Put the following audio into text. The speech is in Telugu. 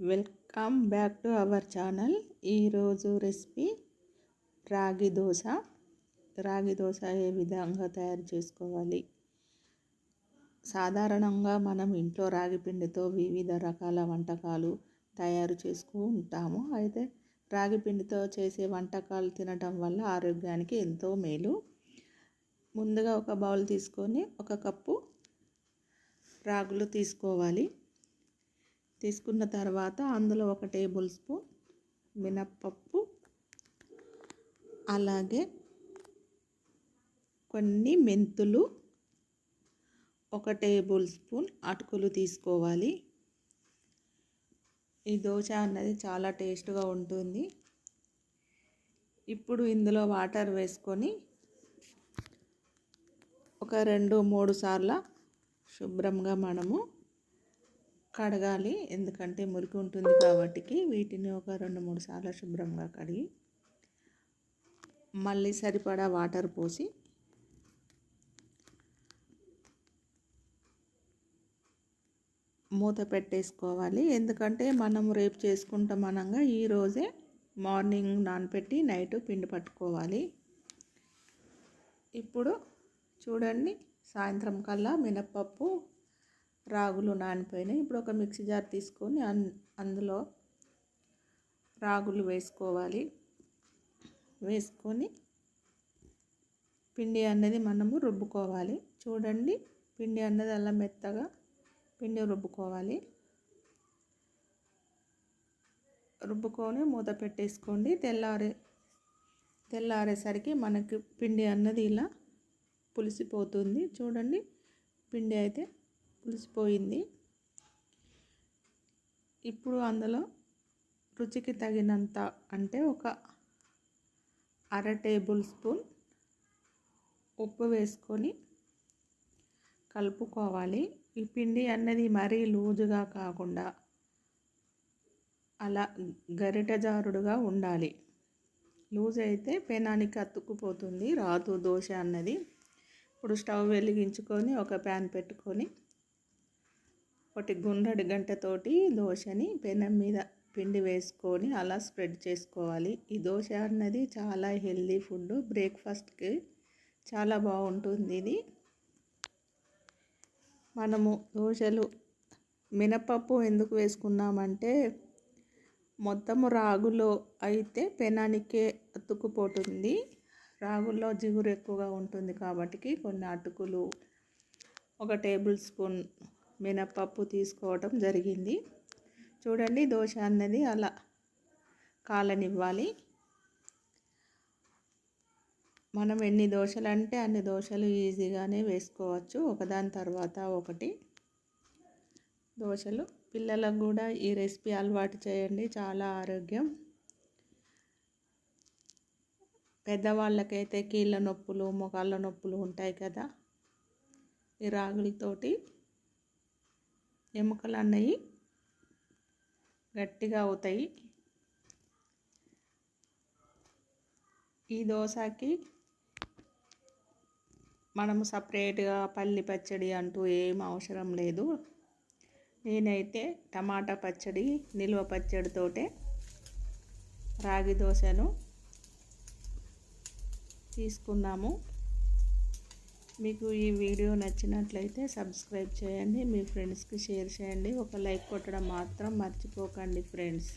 Welcome back to our channel. ఈరోజు రెసిపీ రాగి దోశ. రాగి దోశ ఏ విధంగా తయారు చేసుకోవాలి? సాధారణంగా మనం ఇంట్లో రాగి పిండితో వివిధ రకాల వంటకాలు తయారు చేసుకుంటాము అయితే రాగి పిండితో చేసే వంటకాలు తినటం వల్ల ఆరోగ్యానికి ఎంతో మేలు. ముందుగా ఒక బౌల్ తీసుకొని ఒక కప్పు రాగులు తీసుకోవాలి. తీసుకున్న తర్వాత అందులో ఒక టేబుల్ స్పూన్ మినప్పప్పు అలాగే కొన్ని మెంతులు ఒక టేబుల్ స్పూన్ అటుకులు తీసుకోవాలి. ఈ దోశ అన్నది చాలా టేస్ట్గా ఉంటుంది. ఇప్పుడు ఇందులో వాటర్ వేసుకొని ఒక రెండు మూడు సార్లు శుభ్రంగా మనము కడగాలి. ఎందుకంటే మురికి ఉంటుంది కాబట్టి వీటిని ఒక రెండు మూడు సార్లు శుభ్రంగా కడిగి మళ్ళీ సరిపడా వాటర్ పోసి మూత పెట్టేసుకోవాలి. ఎందుకంటే మనం రేపు చేసుకుంటాం అనగా ఈరోజే మార్నింగ్ నానపెట్టి నైట్ పిండి పట్టుకోవాలి. ఇప్పుడు చూడండి సాయంత్రం కల్లా మినప్పప్పు రాగులు నానిపోయినాయి. ఇప్పుడు ఒక మిక్సీ జార్ తీసుకొని అన్ అందులో రాగులు వేసుకోవాలి. వేసుకొని పిండి అన్నది మనము రుబ్బుకోవాలి. చూడండి పిండి అన్నది అలా మెత్తగా పిండి రుబ్బుకోవాలి. రుబ్బుకొని మూత పెట్టేసుకోండి. తెల్లారే తెల్లారేసరికి మనకి పిండి అన్నది ఇలా పులిసిపోతుంది. చూడండి పిండి అయితే పులిసిపోయింది ఇప్పుడు అందులో రుచికి తగినంత అంటే ఒక అర టేబుల్ స్పూన్ ఉప్పు వేసుకొని కలుపుకోవాలి. ఈ పిండి అన్నది మరీ లూజుగా కాకుండా అలా గరిటజారుడుగా ఉండాలి. లూజ్ అయితే పెనానికి అతుక్కుపోతుంది రాదు దోశ అన్నది. ఇప్పుడు స్టవ్ వెలిగించుకొని ఒక ప్యాన్ పెట్టుకొని ఒకటి గుండ్రడి గంటతోటి దోశని పెనం మీద పిండి వేసుకొని అలా స్ప్రెడ్ చేసుకోవాలి. ఈ దోశ అన్నది చాలా హెల్దీ ఫుడ్ బ్రేక్ఫాస్ట్కి చాలా బాగుంటుంది ఇది. మనము దోశలు మినపప్పు ఎందుకు వేసుకున్నామంటే మొత్తము రాగులో అయితే పెనానికే అతుక్కుపోతుంది. రాగుల్లో జిగురు ఎక్కువగా ఉంటుంది కాబట్టి కొన్ని అటుకులు ఒక టేబుల్ స్పూన్ మినపప్పు తీసుకోవటం జరిగింది. చూడండి దోశ అన్నది అలా కాలనివ్వాలి. మనం ఎన్ని దోశలు అంటే అన్ని దోశలు ఈజీగానే వేసుకోవచ్చు. ఒకదాని తర్వాత ఒకటి దోశలు. పిల్లలకు కూడా ఈ రెసిపీ అలవాటు చేయండి. చాలా ఆరోగ్యం. పెద్దవాళ్ళకైతే కీళ్ళ నొప్పులు మొకాళ్ళ నొప్పులు ఉంటాయి కదా. ఈ రాగులతోటి ఎముకలు అన్నవి గట్టిగా అవుతాయి. ఈ దోశకి మనము సపరేట్గా పల్లి పచ్చడి అంటూ ఏం అవసరం లేదు. నేనైతే టమాటా పచ్చడి నిల్వ పచ్చడితోటే రాగి దోశను తీసుకున్నాము. మీకు ఈ వీడియో నచ్చినట్లయితే సబ్స్క్రైబ్ చేయండి మీ ఫ్రెండ్స్కి షేర్ చేయండి. ఒక లైక్ కొట్టడం మాత్రం మర్చిపోకండి ఫ్రెండ్స్.